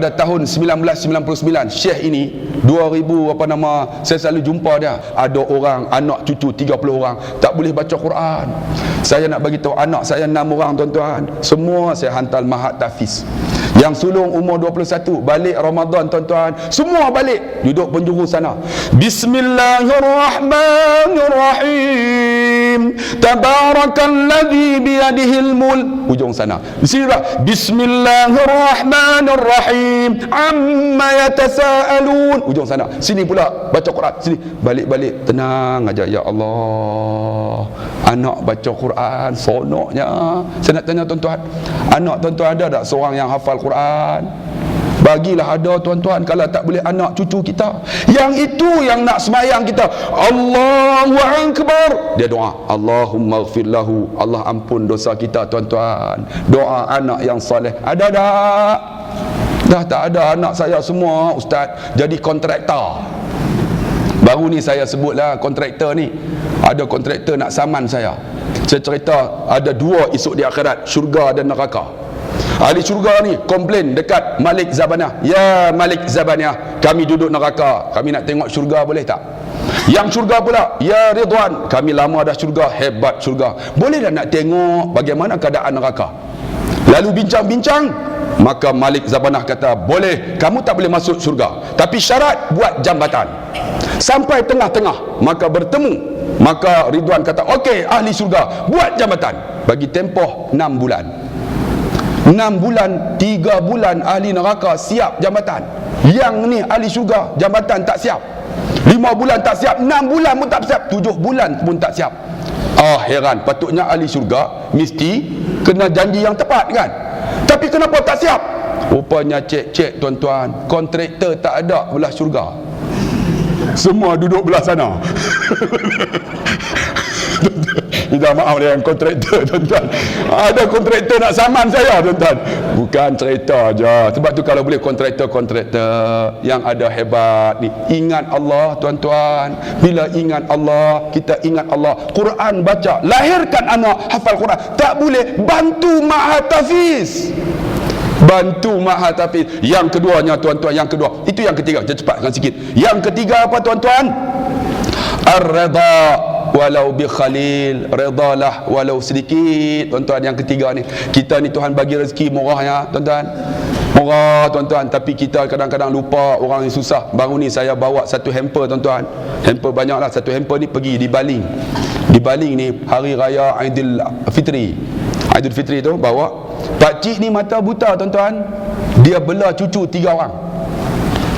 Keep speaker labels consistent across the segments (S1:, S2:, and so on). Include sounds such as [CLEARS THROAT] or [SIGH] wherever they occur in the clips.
S1: pada tahun 1999 Syekh ini 2000 apa nama saya selalu jumpa dia. Ada orang anak cucu 30 orang tak boleh baca Quran. Saya nak bagi tahu anak saya 6 orang tuan-tuan. Semua saya hantar mahat tafiz yang sulung umur 21 balik Ramadan tuan-tuan. Semua balik duduk penjuru sana. Bismillahirrahmanirrahim Tabarakalladzi biyadihil mul ujung sana. Bismillah Bismillahirrahmanirrahim Amma yatasaalun. Ujung sana. Sini pula baca Quran. Sini. Balik-balik tenang aja ya Allah. Anak baca Quran sonoknya saya nak tanya tuan-tuan anak tuan-tuan ada tak seorang yang hafal Quran Bagilah ada tuan-tuan Kalau tak boleh anak cucu kita. Yang itu yang nak semayang kita. Allahu Akbar. Dia doa Allahumma lahu Allah ampun dosa kita tuan-tuan. Doa anak yang saleh. Ada tak? Dah tak ada anak saya semua Ustaz. Jadi kontraktor. Baru ni saya sebutlah kontraktor ni. Ada kontraktor nak saman saya. Saya cerita ada dua esok di akhirat Syurga dan neraka Ahli syurga ni komplain dekat Malik Zabanah. Ya Malik Zabanah, kami duduk neraka. Kami nak tengok syurga boleh tak? Yang syurga pula, ya Ridwan, kami lama dah syurga, hebat syurga. Boleh tak nak tengok bagaimana keadaan neraka? Lalu bincang-bincang, maka Malik Zabanah kata, boleh, kamu tak boleh masuk syurga. Tapi syarat buat jambatan. Sampai tengah-tengah, maka bertemu. Maka Ridwan kata, okey ahli syurga, buat jambatan. Bagi tempoh 6 bulan. 6 bulan 3 bulan ahli neraka siap jambatan. Yang ni ahli syurga jambatan tak siap. 5 bulan tak siap 6 bulan pun tak siap. 7 bulan pun tak siap. Ah heran. Patutnya ahli syurga mesti kena janji yang tepat kan? Tapi kenapa tak siap? Rupanya cek-cek tuan-tuan kontraktor tak ada belah syurga. Semua duduk belah sana [LAUGHS] [LAUGHS] Minta maaf dengan kontraktor [LAUGHS] tuan-tuan. Ada kontraktor nak saman saya tuan-tuan. Bukan cerita aja. Sebab tu kalau boleh kontraktor-kontraktor Yang ada hebat ni. Ingat Allah tuan-tuan. Bila ingat Allah Kita ingat Allah. Quran baca Lahirkan anak hafal Quran. Tak boleh bantu ma'atafiz Bantu ma'atafiz Yang keduanya tuan-tuan Yang kedua. Itu yang ketiga. Cepatkan sikit. Yang ketiga apa tuan-tuan? Ar-Reda walau bi khalil redalah walau sedikit. Tuan-tuan yang ketiga ni. Kita ni Tuhan bagi rezeki murah ya tuan-tuan. Murah tuan-tuan. Tapi kita kadang-kadang lupa orang yang susah. Baru ni saya bawa satu hamper tuan-tuan. Hamper banyak lah satu hamper ni pergi di Baling di Baling ni hari raya Aidil Fitri. Aidil Fitri tu bawa. Pak Cik ni mata buta tuan-tuan. Dia bela cucu tiga orang.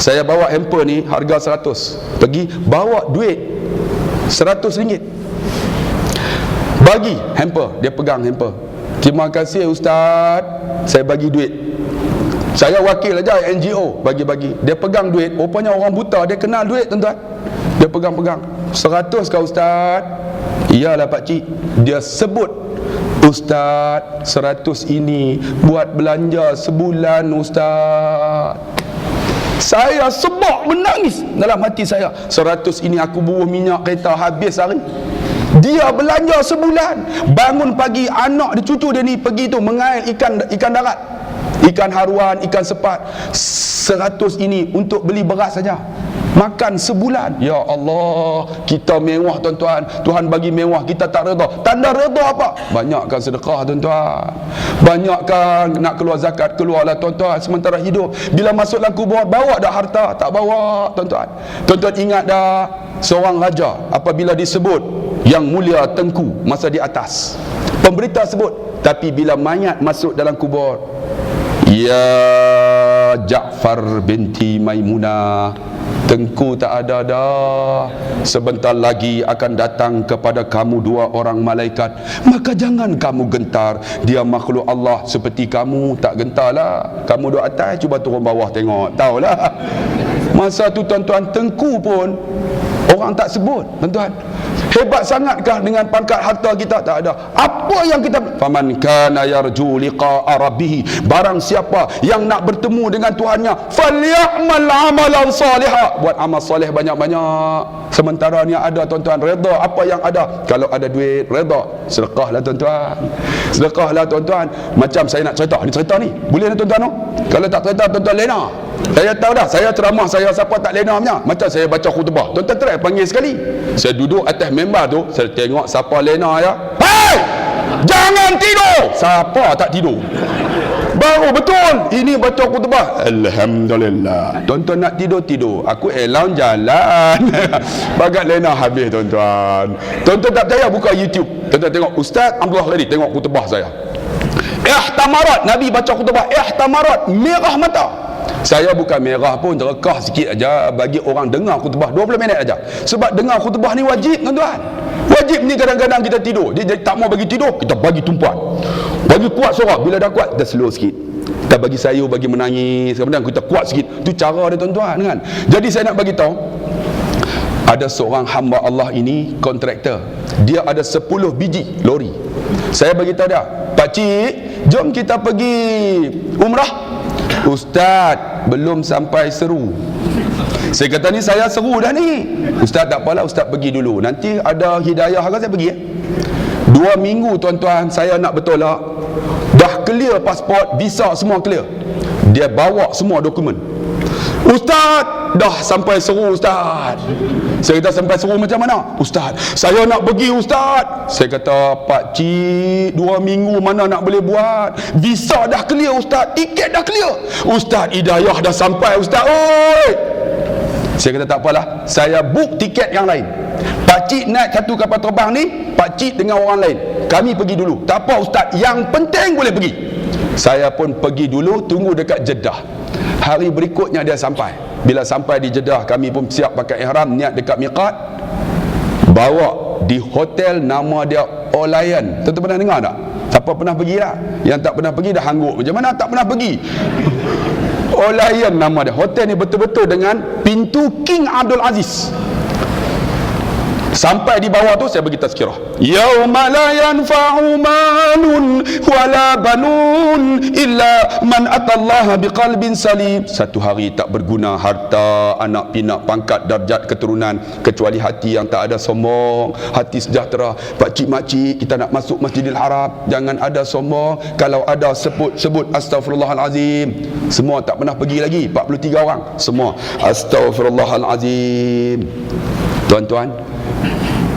S1: Saya bawa hamper ni harga 100 pergi bawa duit Seratus ringgit. Bagi hamper Dia pegang hamper. Terima kasih Ustaz. Saya bagi duit. Saya wakil aja NGO Bagi-bagi. Dia pegang duit. Rupanya orang buta Dia kenal duit tuan-tuan. Dia pegang-pegang. Seratus kau Ustaz. Iyalah pakcik Dia sebut Ustaz Seratus ini Buat belanja sebulan Ustaz saya sebab menangis dalam hati saya. Seratus ini aku buruh minyak kereta habis hari. Dia belanja sebulan. Bangun pagi anak dia cucu dia ni pergi tu mengail ikan ikan darat. Ikan haruan, ikan sepat. Seratus ini untuk beli beras saja makan sebulan. Ya Allah kita mewah tuan-tuan. Tuhan bagi mewah kita tak reda tanda reda apa? Banyakkan sedekah tuan-tuan. Banyakkan nak keluar zakat keluarlah tuan-tuan. Sementara hidup bila masuk dalam kubur bawa dah harta. Tak bawa tuan-tuan. Tuan-tuan ingat dah seorang raja apabila disebut yang mulia tengku masa di atas. Pemberita sebut tapi bila mayat masuk dalam kubur ya Ja'far binti Maimunah. Tengku tak ada dah. Sebentar lagi akan datang kepada kamu dua orang malaikat. Maka jangan kamu gentar. Dia makhluk Allah seperti kamu. Tak gentarlah. Kamu duduk atas cuba turun bawah tengok. Tahulah. Masa tu tuan-tuan tengku pun Orang tak sebut tuan-tuan Hebat sangatkah dengan pangkat harta kita? Tak ada. Apa yang kita faman kana yarju liqa'a rabbih barang siapa yang nak bertemu dengan Tuhannya falyamal amalan salihah. Buat amal soleh banyak-banyak. Sementara ni ada tuan-tuan reda apa yang ada? Kalau ada duit reda. Sedekah lah tuan-tuan. Sedekah lah tuan-tuan. Macam saya nak cerita. Ni cerita ni. Boleh ni tuan-tuan kalau tak cerita tuan-tuan lena saya tahu dah saya ceramah saya siapa tak lena punya macam saya baca khutbah tuan-tuan try panggil sekali saya duduk atas member tu saya tengok siapa lena ya hey jangan tidur siapa tak tidur Baru betul. Ini baca khutbah. Alhamdulillah. Tuan-tuan nak tidur, tidur. Aku elang jalan. [LAUGHS] Bagat lena habis tuan-tuan. Tuan-tuan tak percaya buka YouTube. Tuan-tuan tengok Ustaz Abdullah Ladi tengok khutbah saya. Ihtamarat. Nabi baca khutbah. Ihtamarat. Merah mata. Saya bukan merah pun terekah sikit aja bagi orang dengar khutbah. 20 minit aja. Sebab dengar khutbah ni wajib tuan-tuan. Wajib ni kadang-kadang kita tidur. Dia, dia tak mau bagi tidur, kita bagi tumpuan. Bagi kuat suara bila dah kuat dah slow sikit. Kita bagi sayur bagi menangis kemudian kita kuat sikit. Tu cara dia tuan-tuan kan? Jadi saya nak bagi tahu ada seorang hamba Allah ini kontraktor. Dia ada 10 biji lori. Saya bagi tahu dia pak cik jom kita pergi umrah ustaz belum sampai seru. Saya kata ni saya seru dah ni. Ustaz tak apalah ustaz pergi dulu. Nanti ada hidayah harga saya pergi ya? dua minggu tuan-tuan saya nak bertolak. Dah clear pasport visa semua clear. Dia bawa semua dokumen. Ustaz dah sampai seru Ustaz saya kata sampai seru macam mana? Ustaz saya nak pergi Ustaz. Saya kata Pak Cik dua minggu mana nak boleh buat? Visa dah clear Ustaz. Tiket dah clear. Ustaz Hidayah dah sampai Ustaz. Oi! saya kata tak apalah. Saya book tiket yang lain. Pak Cik naik satu kapal terbang ni Pak Cik dengan orang lain. Kami pergi dulu. Tak apa ustaz. Yang penting boleh pergi. Saya pun pergi dulu tunggu dekat Jeddah. Hari berikutnya dia sampai bila sampai di Jeddah kami pun siap pakai ihram niat dekat miqat bawa di hotel nama dia Olayan tentu pernah dengar tak? siapa pernah pergi lah yang tak pernah pergi dah hangguk. Macam mana tak pernah pergi? Olayan nama dia. Hotel ni betul-betul dengan pintu King Abdul Aziz Sampai di bawah tu saya bagi tazkirah. Yauma la yanfa'u malun wala banun illa man atallaha biqalbin salim. Satu hari tak berguna harta, anak pinak, pangkat, darjat keturunan kecuali hati yang tak ada sombong, hati sejahtera. Pak cik mak cik kita nak masuk Masjidil Haram, jangan ada sombong. Kalau ada sebut sebut astagfirullahalazim. Semua tak pernah pergi lagi 43 orang. Semua astagfirullahalazim. Tuan-tuan,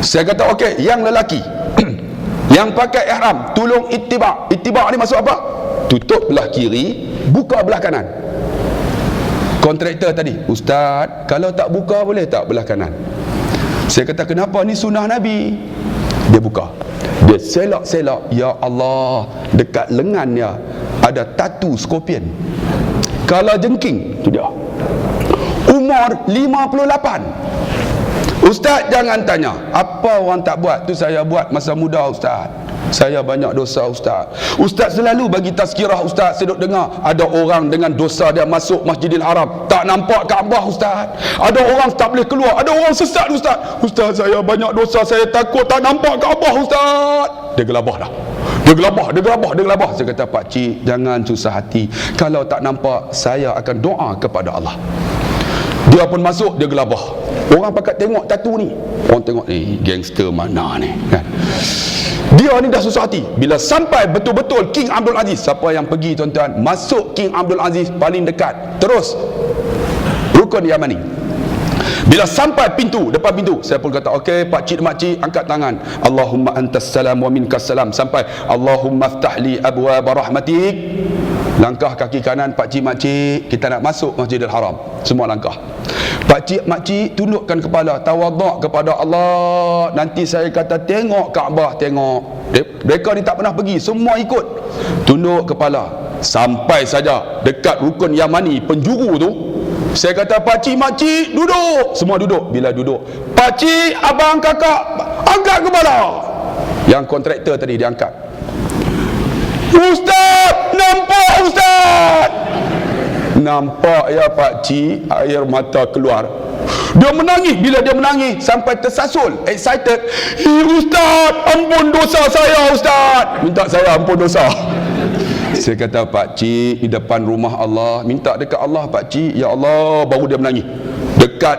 S1: saya kata okey, yang lelaki [CLEARS THROAT] yang pakai ihram, tolong ittiba. Ittiba ni maksud apa? Tutup belah kiri, buka belah kanan. Kontraktor tadi, ustaz, kalau tak buka boleh tak belah kanan? Saya kata kenapa ni sunnah Nabi? Dia buka. Dia selak-selak, ya Allah, dekat lengannya ada tatu skorpion. Kalau jengking, tu dia. Umur 58. Ustaz jangan tanya. Apa orang tak buat tu saya buat masa muda Ustaz. Saya banyak dosa Ustaz. Ustaz selalu bagi tazkirah Ustaz. Saya dengar Ada orang dengan dosa dia masuk Masjidil Haram. Tak nampak Kaabah Ustaz? Ada orang tak boleh keluar. Ada orang sesat Ustaz. Ustaz saya banyak dosa. Saya takut tak nampak Kaabah Ustaz? Dia gelabah dah. Dia gelabah, dia gelabah, dia gelabah. Saya kata, Pak Cik, jangan susah hati. Kalau tak nampak, saya akan doa kepada Allah. Dia pun masuk, dia gelabah. Orang pakat tengok tatu ni. Orang tengok ni, gangster mana ni. Kan? Dia ni dah susah hati. Bila sampai betul-betul King Abdul Aziz. Siapa yang pergi tuan-tuan. Masuk King Abdul Aziz paling dekat. Terus. Rukun Yamani. Bila sampai pintu, depan pintu. Saya pun kata, okey pak cik, mak cik, angkat tangan. Allahumma antas salam wa minkas salam. Sampai. Allahumma ftahli abwa barahmatik. Langkah kaki kanan pak cik, mak cik. Kita nak masuk Masjidil Haram. Semua langkah. Pak cik mak cik tundukkan kepala tawaduk kepada Allah. Nanti saya kata tengok Kaabah tengok. Mereka ni tak pernah pergi semua ikut. Tunduk kepala sampai saja dekat rukun Yamani penjuru tu. Saya kata pak cik mak cik duduk. Semua duduk. Bila duduk pak cik abang kakak angkat kepala. Yang kontraktor tadi diangkat Ustaz nampak Ustaz nampak ya pak cik air mata keluar. Dia menangis. Bila dia menangis sampai tersasul excited. Ustaz ampun dosa saya ustaz. Minta saya ampun dosa. [LAUGHS] Saya kata pak cik di depan rumah Allah minta dekat Allah pak cik ya Allah baru dia menangis. Dekat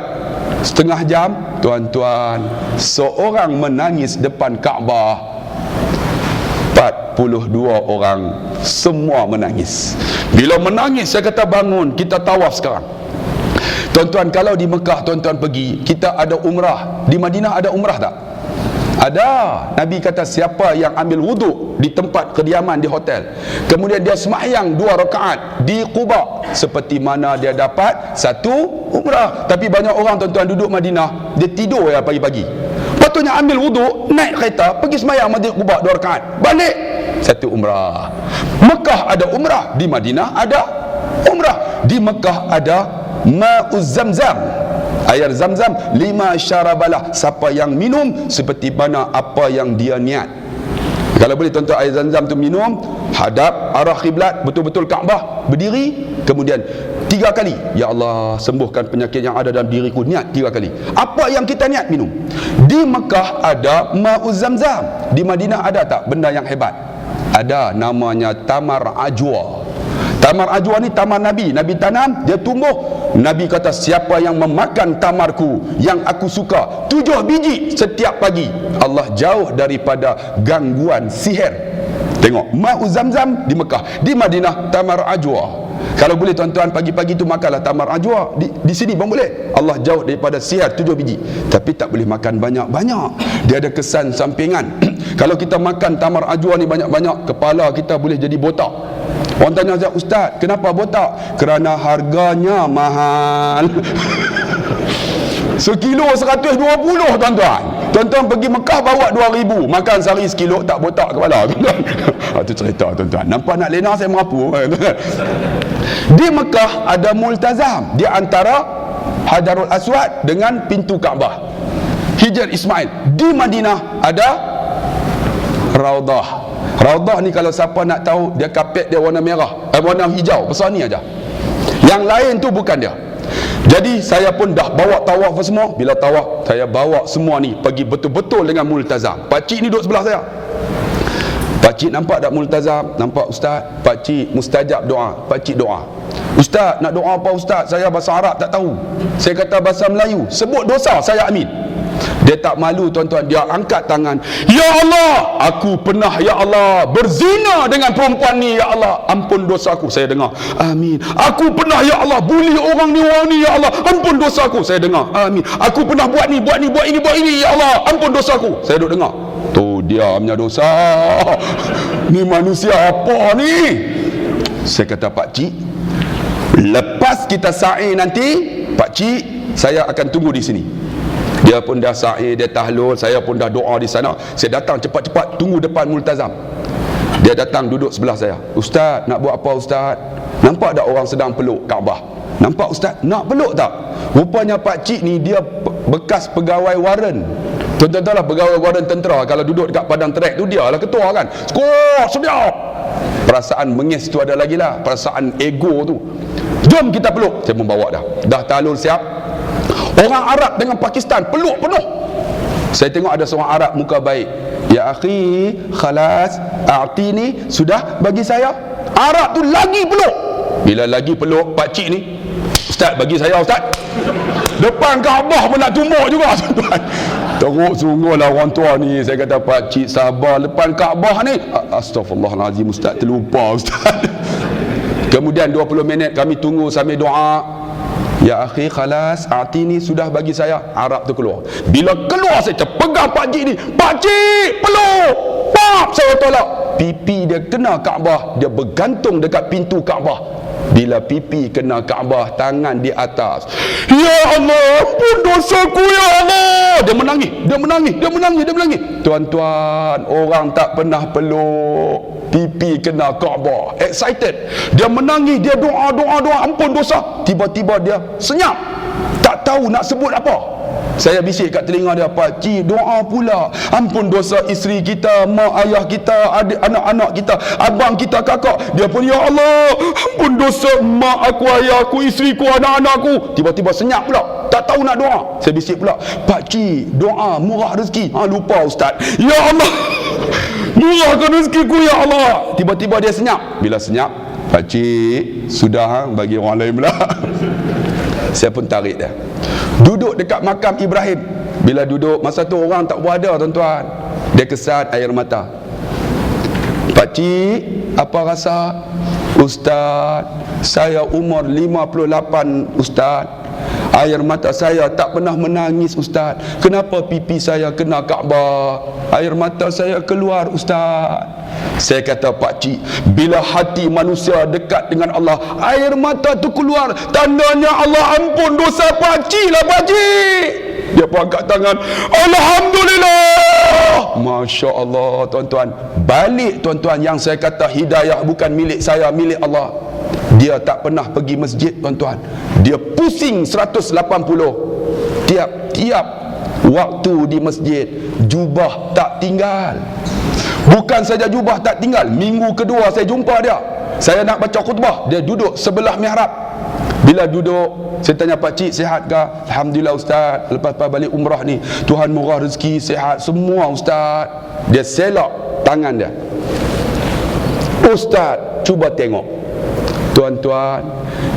S1: setengah jam tuan-tuan seorang menangis depan Kaabah. 42 orang semua menangis. Bila menangis saya kata bangun kita tawaf sekarang. Tuan-tuan kalau di Mekah tuan-tuan pergi kita ada umrah. Di Madinah ada umrah tak? ada. Nabi kata siapa yang ambil wuduk di tempat kediaman di hotel? Kemudian dia semahyang dua rakaat di Quba. Seperti mana dia dapat satu umrah. Tapi banyak orang tuan-tuan duduk Madinah dia tidur ya pagi-pagi. Patutnya ambil wuduk naik kereta pergi semayang Masjid Quba dua rakaat. Balik satu umrah. Mekah ada umrah di Madinah ada umrah. Di Mekah ada ma'uz zamzam. Air zam-zam lima syarabalah. Siapa yang minum seperti mana apa yang dia niat. Kalau boleh tuan-tuan air zam-zam tu minum hadap arah kiblat betul-betul Kaabah berdiri kemudian tiga kali. Ya Allah sembuhkan penyakit yang ada dalam diriku niat tiga kali. Apa yang kita niat minum? Di Mekah ada ma'uz zam-zam. Di Madinah ada tak? Benda yang hebat ada namanya tamar ajwa. Tamar ajwa ni tamar Nabi. Nabi tanam dia tumbuh. Nabi kata siapa yang memakan tamarku yang aku suka tujuh biji setiap pagi. Allah jauh daripada gangguan sihir. Tengok ma'u zamzam di Mekah. Di Madinah tamar ajwa kalau boleh tuan-tuan pagi-pagi tu makanlah tamar ajwa di, di sini pun boleh Allah jauh daripada sihir tujuh biji tapi tak boleh makan banyak-banyak dia ada kesan sampingan [CLEARS THROAT] kalau kita makan tamar ajwa ni banyak-banyak kepala kita boleh jadi botak Orang tanya saya, Ustaz, kenapa botak? Kerana harganya mahal. [LAUGHS] Sekilo 120 tuan-tuan. Tuan-tuan pergi Mekah bawa 2000. Makan sehari sekilo tak botak kepala. [LAUGHS] Itu cerita tuan-tuan. Nampak nak lena saya merapu. [LAUGHS] Di Mekah ada multazam. Di antara Hajarul Aswad dengan pintu Kaabah. Hijr Ismail. Di Madinah ada Raudah. Raudah ni kalau siapa nak tahu dia kapet dia warna merah, eh, warna hijau, besar ni aja. Yang lain tu bukan dia. Jadi saya pun dah bawa tawaf semua. Bila tawaf, saya bawa semua ni pergi betul-betul dengan multazam. Pak cik ni duduk sebelah saya. Pak cik nampak tak multazam? Nampak ustaz? Pak cik mustajab doa. Pak cik doa. Ustaz, nak doa apa ustaz? Saya bahasa Arab tak tahu. Saya kata bahasa Melayu. Sebut dosa, saya amin. Dia tak malu tuan-tuan Dia angkat tangan Ya Allah Aku pernah Ya Allah Berzina dengan perempuan ni Ya Allah Ampun dosa aku Saya dengar Amin Aku pernah Ya Allah Bully orang ni orang ni Ya Allah Ampun dosa aku Saya dengar Amin Aku pernah buat ni Buat ni Buat ini Buat ini Ya Allah Ampun dosa aku Saya duduk dengar dia punya dosa. Ni manusia apa ni? Saya kata Pak Cik Lepas kita sa'i nanti Pak Cik Saya akan tunggu di sini. Dia pun dah sa'i dia tahlul saya pun dah doa di sana. Saya datang cepat-cepat tunggu depan multazam. Dia datang duduk sebelah saya. Ustaz nak buat apa ustaz? Nampak tak orang sedang peluk Kaabah? Nampak ustaz? Nak peluk tak? Rupanya pak cik ni dia bekas pegawai warren tuan-tuan lah pegawai warren tentera kalau duduk dekat padang trek tu dia lah ketua kan skor sedia perasaan mengis tu ada lagi lah perasaan ego tu jom kita peluk saya membawa dah dah tahlul siap Orang Arab dengan Pakistan peluk penuh. Saya tengok ada seorang Arab muka baik. Ya akhi, khalas, a'tini sudah bagi saya. Arab tu lagi peluk. Bila lagi peluk pak cik ni, Ustaz bagi saya Ustaz. Depan Kaabah pun nak tumbuk juga [LAUGHS] tuan. Teruk sungguhlah orang tua ni. Saya kata pak cik sabar. Depan Kaabah ni. Astaghfirullahaladzim Ustaz. Terlupa [LAUGHS] Ustaz. Kemudian 20 minit kami tunggu sambil doa. Ya akhi khalas. Atini sudah bagi saya Arab tu keluar. Bila keluar saya pegang Pak Cik ni. Pak Cik peluk. Pap saya tolak. Pipi dia kena Kaabah. Dia bergantung dekat pintu Kaabah bila pipi kena Kaabah tangan di atas. Ya Allah ampun dosaku ya Allah. Dia menangis dia menangis dia menangis dia menangis. Tuan-tuan orang tak pernah peluk pipi kena Kaabah. Excited. Dia menangis dia doa doa doa. Ampun dosa. Tiba-tiba dia senyap. Tak tahu nak sebut apa saya bisik kat telinga dia Pakcik doa pula. Ampun dosa isteri kita Mak ayah kita anak-anak kita Abang kita kakak. Dia pun Ya Allah Ampun dosa Mak aku ayah aku Isteri ku anak-anakku Tiba-tiba senyap pula. Tak tahu nak doa. Saya bisik pula Pakcik doa murah rezeki. Ha, Lupa ustaz. Ya Allah [LAUGHS] Murahkan rezekiku ya Allah. Tiba-tiba dia senyap. Bila senyap Pakcik Sudah ha? bagi orang lain pula [LAUGHS] Saya pun tarik dia Duduk dekat makam Ibrahim. Bila duduk Masa tu orang tak berada tuan-tuan. Dia kesat air mata. Pakcik Apa rasa? Ustaz Saya umur 58 Ustaz Air mata saya tak pernah menangis Ustaz. Kenapa pipi saya kena Kaabah? Air mata saya keluar Ustaz. Saya kata Pak Cik Bila hati manusia dekat dengan Allah Air mata tu keluar Tandanya Allah ampun dosa Pak Cik lah Pak Cik. Dia pun angkat tangan Alhamdulillah. Masya Allah tuan-tuan. Balik tuan-tuan yang saya kata hidayah bukan milik saya Milik Allah dia tak pernah pergi masjid tuan-tuan. Dia pusing 180 tiap-tiap waktu di masjid jubah tak tinggal. Bukan saja jubah tak tinggal minggu kedua saya jumpa dia. Saya nak baca khutbah dia duduk sebelah mihrab. Bila duduk saya tanya pak cik sihat ke Alhamdulillah ustaz. Lepas balik umrah ni Tuhan murah rezeki sihat semua ustaz. Dia selok tangan dia. Ustaz cuba tengok tuan-tuan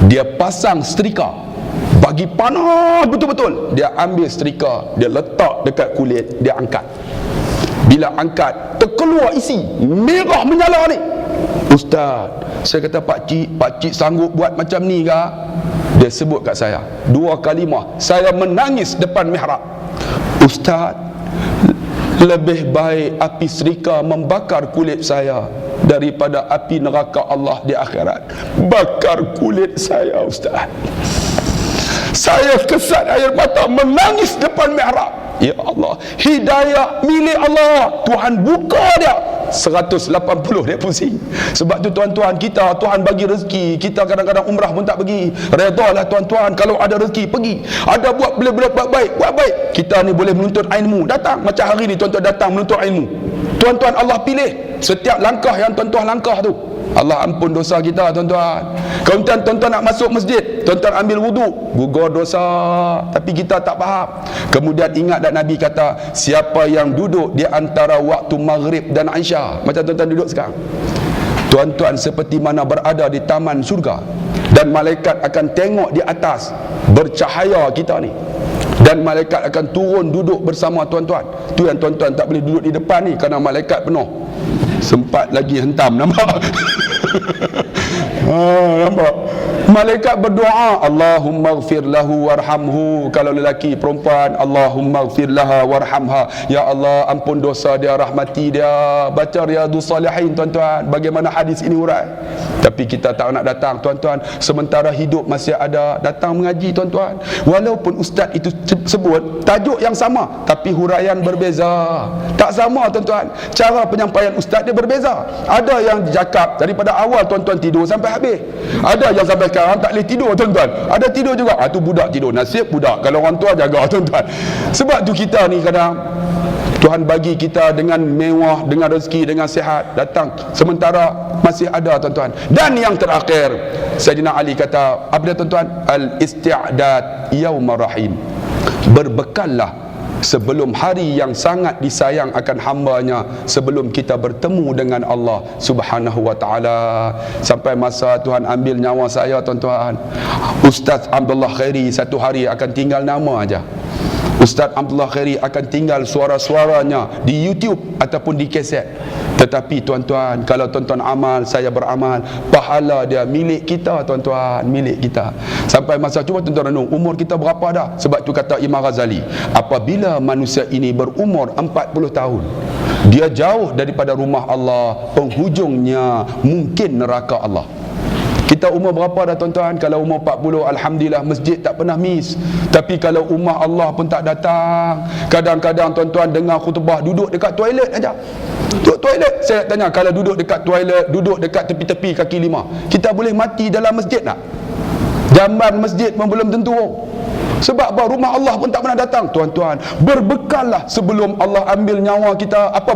S1: dia pasang setrika. Bagi panas betul-betul. Dia ambil setrika dia letak dekat kulit dia angkat. Bila angkat terkeluar isi. Merah menyala ni. Ustaz saya kata pak cik pak cik sanggup buat macam ni ke dia sebut kat saya dua kalimah saya menangis depan mihrab. Ustaz lebih baik api serika membakar kulit saya daripada api neraka Allah di akhirat. Bakar kulit saya ustaz. Saya kesat air mata menangis depan mihrab. Ya Allah hidayah milik Allah. Tuhan buka dia 180 dia pusing. Sebab tu tuan-tuan kita Tuhan bagi rezeki kita kadang-kadang umrah pun tak pergi. Redalah tuan-tuan kalau ada rezeki pergi. Ada buat boleh-boleh buat baik buat baik. Kita ni boleh menuntut ilmu. Datang macam hari ni tuan-tuan datang menuntut ilmu. Tuan-tuan Allah pilih setiap langkah yang tuan-tuan langkah tu Allah ampun dosa kita tuan-tuan. Kalau tuan-tuan nak masuk masjid tuan-tuan ambil wudu. Gugur dosa. Tapi kita tak faham. Kemudian ingat dan Nabi kata siapa yang duduk di antara waktu maghrib dan Aisyah. Macam tuan-tuan duduk sekarang. Tuan-tuan seperti mana berada di taman surga dan malaikat akan tengok di atas bercahaya kita ni. Dan malaikat akan turun duduk bersama tuan-tuan. Tu yang tuan-tuan tak boleh duduk di depan ni kerana malaikat penuh sempat lagi hentam nampak? Ha, nampak malaikat berdoa Allahumma gfir lahu warhamhu. Kalau lelaki perempuan Allahumma gfir laha warhamha. Ya Allah ampun dosa dia rahmati dia. Baca riyadus salihin tuan-tuan. Bagaimana hadis ini urai tapi kita tak nak datang tuan-tuan. Sementara hidup masih ada datang mengaji tuan-tuan. Walaupun ustaz itu sebut tajuk yang sama tapi huraian berbeza. Tak sama tuan-tuan. Cara penyampaian ustaz dia berbeza. Ada yang cakap daripada awal tuan-tuan tidur sampai habis. Ada yang sampai sekarang tak boleh tidur tuan-tuan. Ada tidur juga. Ah tu budak tidur. Nasib budak. Kalau orang tua jaga [LAUGHS] tuan-tuan. Sebab tu kita ni kadang Tuhan bagi kita dengan mewah dengan rezeki dengan sihat datang. Sementara masih ada tuan-tuan. Dan yang terakhir Sayyidina Ali kata apa dia tuan-tuan? Al isti'dad yaumar rahim. Berbekallah sebelum hari yang sangat disayang akan hambanya sebelum kita bertemu dengan Allah subhanahu wa ta'ala sampai masa Tuhan ambil nyawa saya tuan-tuan Ustaz Abdullah Khairi satu hari akan tinggal nama aja. Ustaz Abdullah Khairi akan tinggal suara-suaranya di YouTube ataupun di kaset. Tetapi tuan-tuan, kalau tuan-tuan amal, saya beramal, pahala dia milik kita tuan-tuan, milik kita. Sampai masa cuba tuan-tuan renung, umur kita berapa dah? Sebab tu kata Imam Ghazali, apabila manusia ini berumur 40 tahun, dia jauh daripada rumah Allah, penghujungnya mungkin neraka Allah. Kita umur berapa dah tuan-tuan? Kalau umur 40, Alhamdulillah masjid tak pernah miss. Tapi kalau umar Allah pun tak datang. Kadang-kadang tuan-tuan dengar khutbah duduk dekat toilet aja. Duduk toilet. Saya tanya, kalau duduk dekat toilet, duduk dekat tepi-tepi kaki lima. Kita boleh mati dalam masjid tak? Jamban masjid pun belum tentu. Sebab apa? Rumah Allah pun tak pernah datang. Tuan-tuan, berbekallah sebelum Allah ambil nyawa kita. Apa